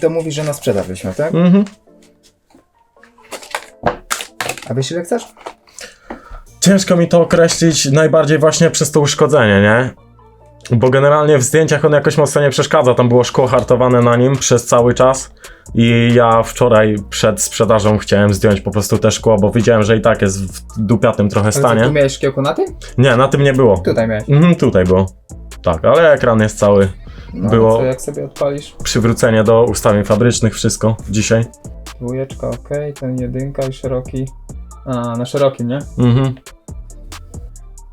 To mówisz, że na sprzedaż byśmy, tak? Mhm. A wiesz ile chcesz? Ciężko mi to określić najbardziej właśnie przez to uszkodzenie, nie? Bo generalnie w zdjęciach on jakoś mocno nie przeszkadza. Tam było szkło hartowane na nim przez cały czas. I ja wczoraj przed sprzedażą chciałem zdjąć po prostu te szkło, bo widziałem, że i tak jest w dupiatym trochę Ale co, tu stanie. miałeś szkiełko na tym? Nie, na tym nie było. Tutaj miałeś. Mhm, tutaj było. Tak, ale ekran jest cały. No, Było- Co, jak sobie odpalisz? Przywrócenie do ustawień fabrycznych, wszystko dzisiaj. Dwójeczka, ok, ten jedynka i szeroki. A, na szerokim, nie? Mhm.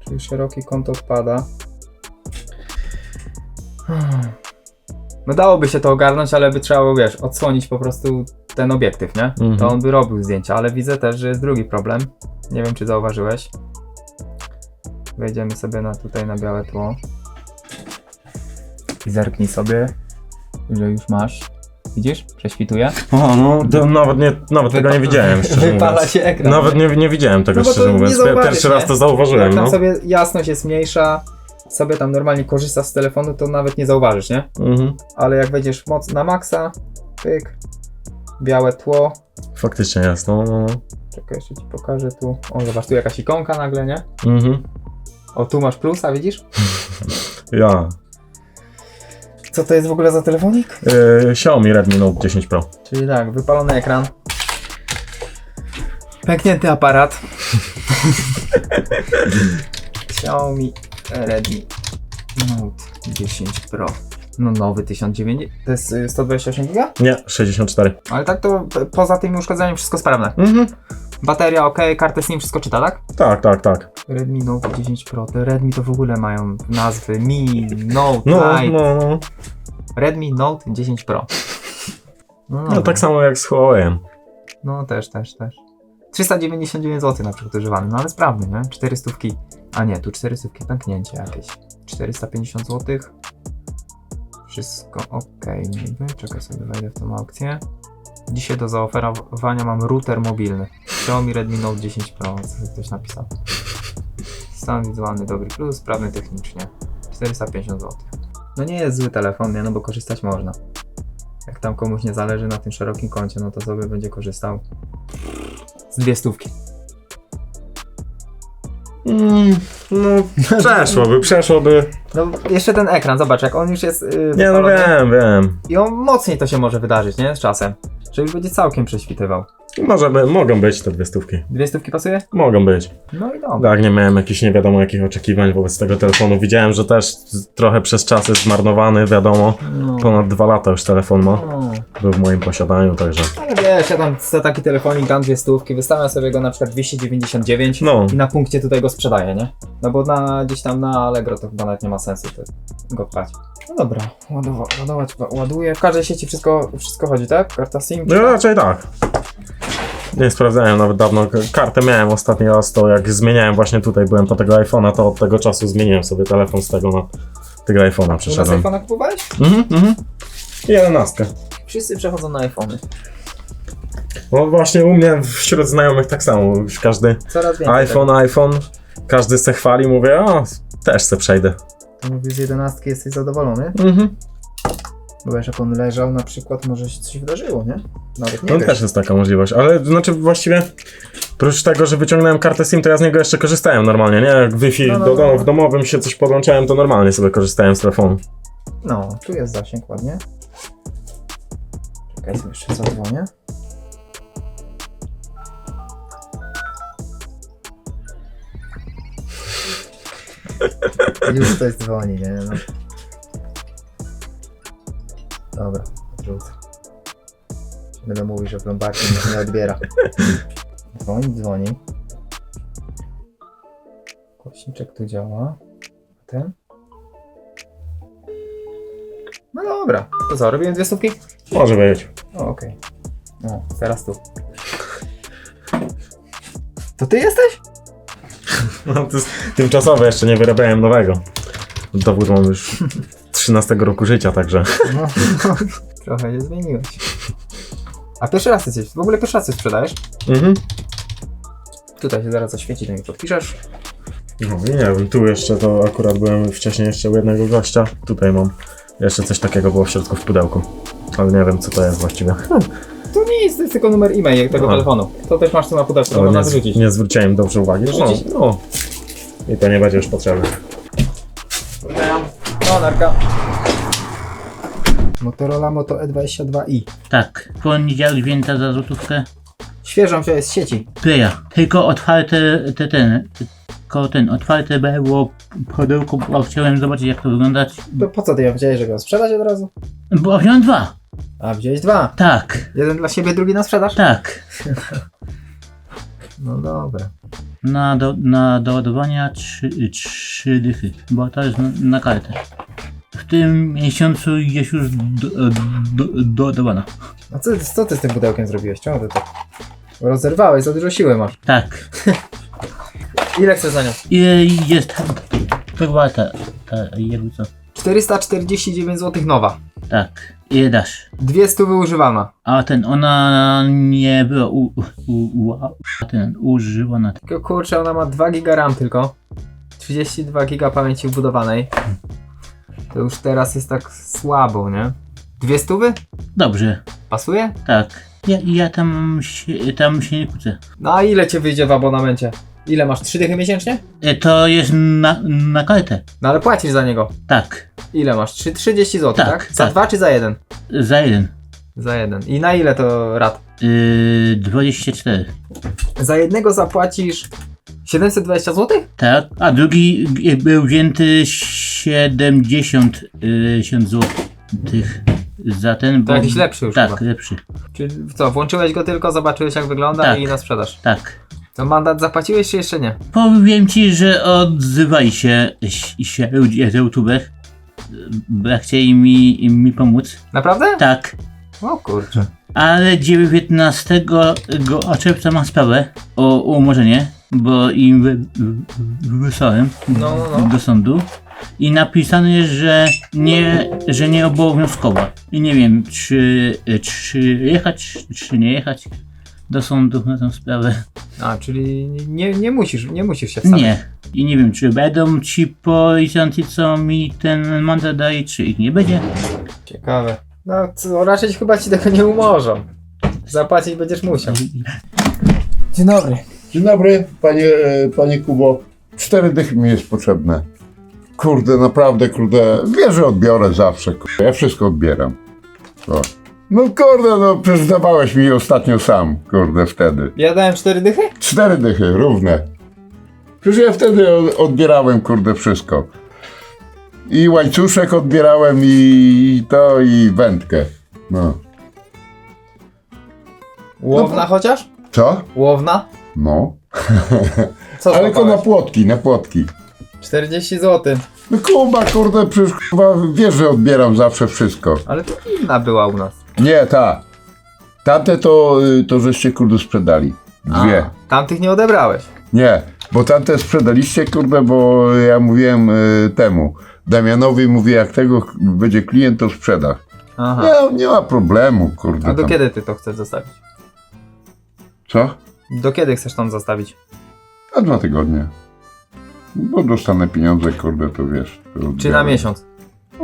Czyli szeroki kąt odpada. Hmm. No dałoby się to ogarnąć, ale by trzeba było, wiesz, odsłonić po prostu ten obiektyw, nie? Mhm. To on by robił zdjęcia, ale widzę też, że jest drugi problem. Nie wiem, czy zauważyłeś. Wejdziemy sobie na, tutaj na białe tło. I zerknij sobie, ile już masz. Widzisz? Prześwituje. O, no, to nawet, nie, nawet tego nie widziałem, szczerze Wypala mówiąc. się ekran. Nawet nie, nie widziałem tego, No bo to szczerze nie mówiąc. zauważysz, Pierwszy raz nie? to zauważyłem, Jak tam no. sobie jasność jest mniejsza, sobie tam normalnie korzystasz z telefonu, to nawet nie zauważysz, nie? Mhm. Ale jak wejdziesz moc na maksa, pyk, białe tło. Faktycznie jest, no, no. no. Czekaj, jeszcze ci pokażę tu. O, zobacz, tu jakaś ikonka nagle, nie? Mhm. O, tu masz plusa, widzisz? Ja. Co to jest w ogóle za telefonik? Yy, Xiaomi Redmi Note 10 Pro. Czyli tak, wypalony ekran. Pęknięty aparat. Xiaomi Redmi Note 10 Pro. No nowy 1090. To jest y, 128 giga? Nie, 64. Ale tak to p- poza tymi uszkodzeniami wszystko sprawne. Mhm. Bateria ok, kartę SIM wszystko czyta, tak? Tak, tak, tak. Redmi Note 10 Pro. Te Redmi to w ogóle mają nazwy Mi, Note, No, Lite. no, no. Redmi Note 10 Pro. No, No dobra. tak samo jak z Huawei'em. No też, też, też. 399 zł na przykład używany, no ale sprawny, nie? 400. A nie, tu 400 pęknięcie jakieś. 450 zł. Wszystko ok, niby. Czekaj sobie, wejdę w tą aukcję. Dzisiaj do zaoferowania mam router mobilny. Xiaomi Redmi Note 10 Pro, co ktoś napisał. Stan wizualny dobry plus, sprawny technicznie. 450 zł. No nie jest zły telefon, nie? No bo korzystać można. Jak tam komuś nie zależy na tym szerokim kącie, no to sobie będzie korzystał z dwie stówki. Mm, no, przeszłoby, przeszłoby. No jeszcze ten ekran, zobacz, jak on już jest yy, Nie, no wypalony wiem, wiem. i on mocniej to się może wydarzyć, nie? Z czasem. Już będzie całkiem prześwitywał. Może mogą być te dwie stówki. Dwie stówki pasuje? Mogą być. No i dobra. Tak, nie miałem jakichś nie wiadomo jakich oczekiwań wobec tego telefonu. Widziałem, że też trochę przez czas jest zmarnowany, wiadomo. No. Ponad dwa lata już telefon ma. No. Był w moim posiadaniu, także. Ale wiesz, ja tam za taki telefonik dam dwie stówki, wystawiam sobie go na przykład 299 No. i na punkcie tutaj go sprzedaję, nie? No bo na, gdzieś tam na Allegro to chyba nawet nie ma sensu to go pchać. No dobra, ładować, ładować, ładuję. W każdej sieci wszystko, wszystko chodzi, tak? Karta SIM? No raczej tak. Nie sprawdzałem nawet dawno. Kartę miałem ostatni raz, to jak zmieniałem właśnie tutaj, byłem po tego iPhone'a, to od tego czasu zmieniłem sobie telefon z tego na tego iPhone'a przeszedłem. iPhone'a kupowałeś? Mhm, mhm. I 11. Wszyscy przechodzą na iPhony. No właśnie u mnie wśród znajomych tak samo. Już każdy Coraz więcej. iPhone, iPhone, każdy se chwali, mówię, o, też se przejdę. Tak. Mówisz, z 11 jesteś zadowolony? Mhm. Bo wiesz, jak on leżał na przykład, może się coś wydarzyło, nie? Nawet nie No wiesz. też jest taka możliwość, ale znaczy właściwie oprócz tego, że wyciągnąłem kartę SIM, to ja z niego jeszcze korzystałem normalnie, nie? Jak Wi-Fi No, no, do no, domu, no. w domowym się coś podłączałem, to normalnie sobie korzystałem z telefonu. No, tu jest zasięg ładnie. Czekaj, sobie jeszcze zadzwonię. Już ktoś dzwoni, nie? No. Dobra, odrzucę. Będę mówił, że plombarki mnie nie odbiera. Dzwoni, dzwoni. Głośniczek tu działa. A Ten? No dobra, to co, robimy dwie stówki? Może być. O, okej. No, teraz tu. To ty jesteś? No, to jest tymczasowe, jeszcze nie wyrabiałem nowego. Dowód mam już 13 roku życia, także. No, trochę się zmieniłeś. A pierwszy raz jesteś, w ogóle pierwszy raz coś sprzedajesz? Mhm. Tutaj się zaraz zaświeci, to mi podpiszesz. No i nie wiem, tu jeszcze to akurat byłem wcześniej jeszcze u jednego gościa. Tutaj mam. Jeszcze coś takiego było w środku w pudełku. Ale nie wiem co to jest właściwie. To nic, to jest tylko numer e-mail tego No. telefonu. To też masz tu na pudełku, to Ale można nie, wyrzucić. nie zwróciłem dobrze uwagi. No, no. I to nie będzie już potrzebne. No, narka. Motorola Moto E22i. Tak, poniedziałek wzięta za złotówkę. Świeżą wziąłeś z sieci. Pyja. Tylko otwarte te, ten, tylko ten, otwarte było pudełko, bo chciałem zobaczyć jak to wygląda. To po co ty ją wziąłeś, żeby ją sprzedać od razu? Bo wziąłem dwa. A, wziąłeś dwa. Tak, Jeden dla siebie, drugi na sprzedaż? tak. No dobra. Na, do, na doładowania trzy, trzy dychy, bo to jest na, na kartę. W tym miesiącu jest już do. A co, co ty z tym pudełkiem zrobiłeś? Czemu ty to rozerwałeś? Za dużo siły masz. Tak. Ile chcesz za nią? Ile jest to warta, ta, jakby co? 449 zł nowa. Tak. Ile dasz? Dwie stówy używana. A ten, ona nie była u, u, u, a ten, używana. Tylko kurczę, ona ma 2 giga RAM tylko. 32 giga pamięci wbudowanej. To już teraz jest tak słabo, nie? Dwie stówy? Dobrze, Pasuje? tak. Ja, ja tam, się, tam się nie kłócę. No a ile cię wyjdzie w abonamencie? Ile masz? 3 dychy miesięcznie? E, To jest na, na kartę. No ale płacisz za niego. Tak, Ile masz? 3, 30 zł, tak? Tak, Za tak. dwa czy za jeden? za jeden. Za jeden. I na ile to rat? Yy, 24. Za jednego zapłacisz 720 zł? Tak, a drugi był wzięty 70 yy, zł. Tych za ten. To jakiś lepszy już Tak, chyba. lepszy. Czyli co, włączyłeś go tylko, zobaczyłeś jak wygląda Tak. i na sprzedaż. Tak. To mandat zapłaciłeś czy jeszcze nie? Powiem ci, że odzywali się, się ludzie z YouTube, bo chcieli mi, mi pomóc. Naprawdę? Tak, O kurczę. ale 19 go czerwca mam sprawę o umorzenie, bo im wy, wy, wysłałem No, no, no. do sądu i napisane jest, że nie, że nie obowiązkowa. I nie wiem, czy, czy jechać, czy nie jechać do sądu na tę sprawę. A, czyli nie, nie musisz, nie musisz się wstawiać. Nie. I nie wiem, czy będą ci policjanci, co mi ten mandat daje, czy ich nie będzie. Ciekawe. No, co, raczej chyba ci tego nie umorzą. Zapłacić będziesz musiał. Dzień dobry. Dzień dobry, panie, e, panie Kubo. Cztery dychy mi jest potrzebne. Kurde, naprawdę, kurde, wiesz, że odbiorę zawsze, kurde, ja wszystko odbieram. O. No kurde, no przecież dawałeś mi ostatnio sam, kurde, wtedy. Ja dałem cztery dychy? Cztery dychy, równe. Przecież ja wtedy odbierałem, kurde, wszystko. I łańcuszek odbierałem, i to, i wędkę. No. Łowna chociaż? Co? Łowna? No. Co Ale tylko na złapałeś? płotki, na płotki. 40 zł. No Kuba, kurde, przecież chyba wiesz, że odbieram zawsze wszystko. Ale to inna była u nas. Nie, ta. Tamte to, y, to żeście, kurde, sprzedali. Dwie. A, tamtych nie odebrałeś. Nie, bo tamte sprzedaliście, kurde, bo ja mówiłem y, temu. Damianowi mówię, jak tego będzie klient, to sprzeda. Aha. Nie, nie ma problemu, kurde. A do tam. kiedy ty to chcesz zostawić? Co? Do kiedy chcesz tam zostawić? Na dwa tygodnie. Bo dostanę pieniądze, kurde, to wiesz. To Czy na odbiorę. miesiąc?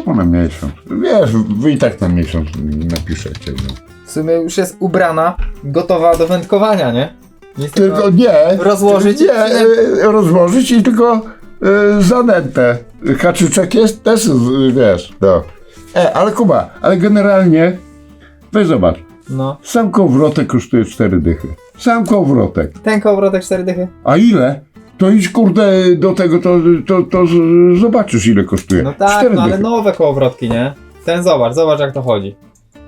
No na miesiąc. Wiesz, wy i tak na miesiąc napiszecie. No. W sumie już jest ubrana, gotowa do wędkowania, nie? Nic Tylko nie. rozłożyć Nie, e, rozłożyć i tylko e, zanętę. Haczyczek jest też, wiesz, no. E, ale Kuba, ale generalnie, weź zobacz, No. sam kołowrotek kosztuje 4 dychy. Sam kołowrotek. Ten kołowrotek 4 dychy? A ile? To idź kurde do tego, to, to, to z- zobaczysz ile kosztuje. No tak, 4 no ale dychy. nowe kołowrotki, nie? Ten zobacz, zobacz jak to chodzi.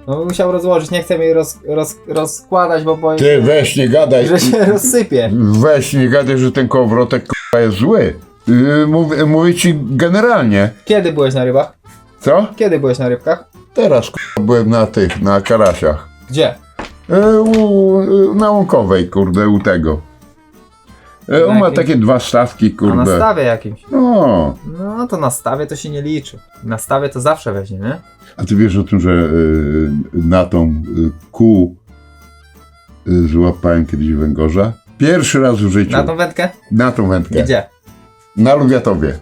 No bym musiał rozłożyć, nie chcę jej roz, roz, rozkładać, bo boję Ty się, weź nie gadaj. że się rozsypie. Weź nie gadaj, że ten kołowrotek kurwa, jest zły. Yy, mówię, mówię ci generalnie. Kiedy byłeś na rybach? Co? Kiedy byłeś na rybkach? Teraz kurwa, byłem na tych, na karasiach. Gdzie? E, u, e, na łąkowej, kurde, u tego. E, on ma takie dwa stawki, A na kurde. stawie jakimś. No, No to na stawie to się nie liczy. Na stawie to zawsze weźmie, nie? a ty wiesz o tym, że e, na tą e, kół e, złapałem kiedyś węgorza? Pierwszy raz w życiu. Na tą wędkę? Na tą wędkę. Gdzie? Na Lubiatowie.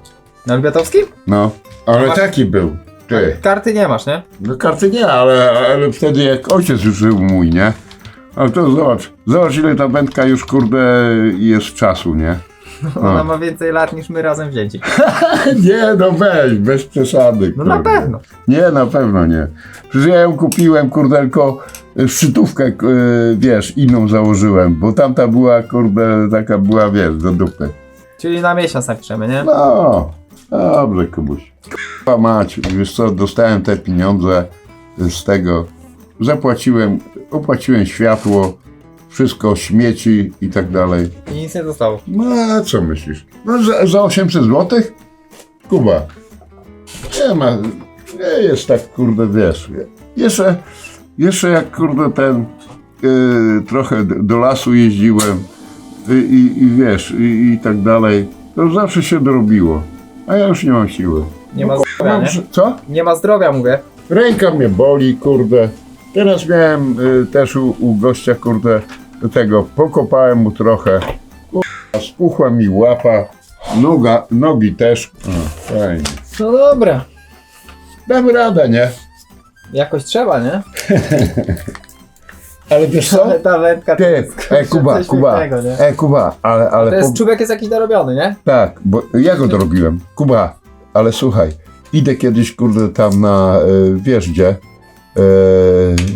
Na Lubiatowskim? No, ale masz- taki był. Ty. Karty nie masz, nie? No karty nie, ale, ale wtedy jak ojciec już żył mój, nie? Ale to zobacz, zobacz ile ta wędka już kurde jest czasu, nie? Ona ma więcej lat niż my razem wzięci. Nie, no weź, bez przesady. No na kurde. pewno. Nie, na pewno nie. Przecież ja ją kupiłem, kurde, tylko y, szczytówkę, y, wiesz, inną założyłem, bo tamta była, kurde, taka była, wiesz, do dupy. Czyli na miesiąc napiszemy, nie? No, dobrze, Kubuś. K***a mać, wiesz co, dostałem te pieniądze z tego, zapłaciłem, opłaciłem światło, wszystko, śmieci i tak dalej. I nic nie zostało. No, a co myślisz? No, za, za 800 zł? Kuba. Nie ma, nie jest tak, kurde, wiesz. Jeszcze, jeszcze jak, kurde, ten, y, trochę do lasu jeździłem i, i, i wiesz, i, i tak dalej, to zawsze się dorobiło. A ja już nie mam siły. Nie ma No, zdrowia, nie? Co? Nie ma zdrowia, mówię. Ręka mnie boli, kurde. Teraz miałem y, też u, u gościa, kurde, tego, pokopałem mu trochę. Kurwa, spuchła mi łapa, noga, nogi też. O, fajnie. No dobra. Damy radę, nie? Jakoś trzeba, nie? Ale wiesz co? Ale ta wędka to Ty, jest e, Kuba, coś Kuba, pięknego, nie? e, Kuba, ale, ale To jest, po- człowiek jest jakiś narobiony, nie? tak, bo ja go dorobiłem. Kuba, ale słuchaj, idę kiedyś, kurde, tam na, y, wiesz gdzie, e,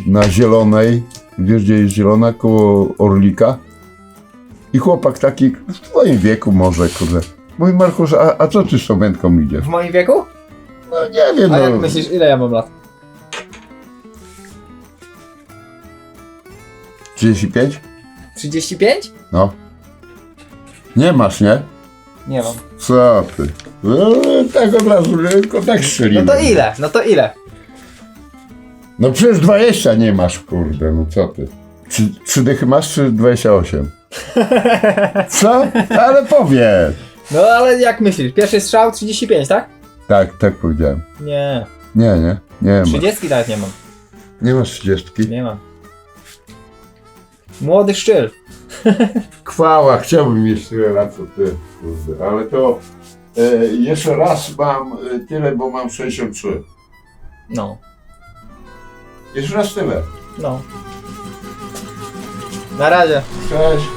na Zielonej, wiesz gdzie jest Zielona, koło Orlika i chłopak taki w twoim wieku może, kurde. Mówi Markusz, a, a co ty z tą wędką idziesz? W moim wieku? No nie wiem, A no. jak myślisz, ile ja mam lat? 35? 35? No. Nie masz, nie? Nie mam. Co ty? No, tak od razu, tylko tak No to ile? No to ile? No przecież 20 nie masz, kurde, no co ty? Czy, trzy dychy masz, czy 28? Co? Ale powiedz. No ale jak myślisz? Pierwszy strzał 35, tak? Tak, tak powiedziałem. Nie. Nie, nie, nie ma. 30 nawet nie mam. Nie masz 30. Nie mam. Młody szczyl. Chwała, chciałbym mieć tyle lat co ty, kurde, ale to e, jeszcze raz mam e, tyle, bo mam 63. No. Jeszcze raz tyle. No. Na razie. Cześć.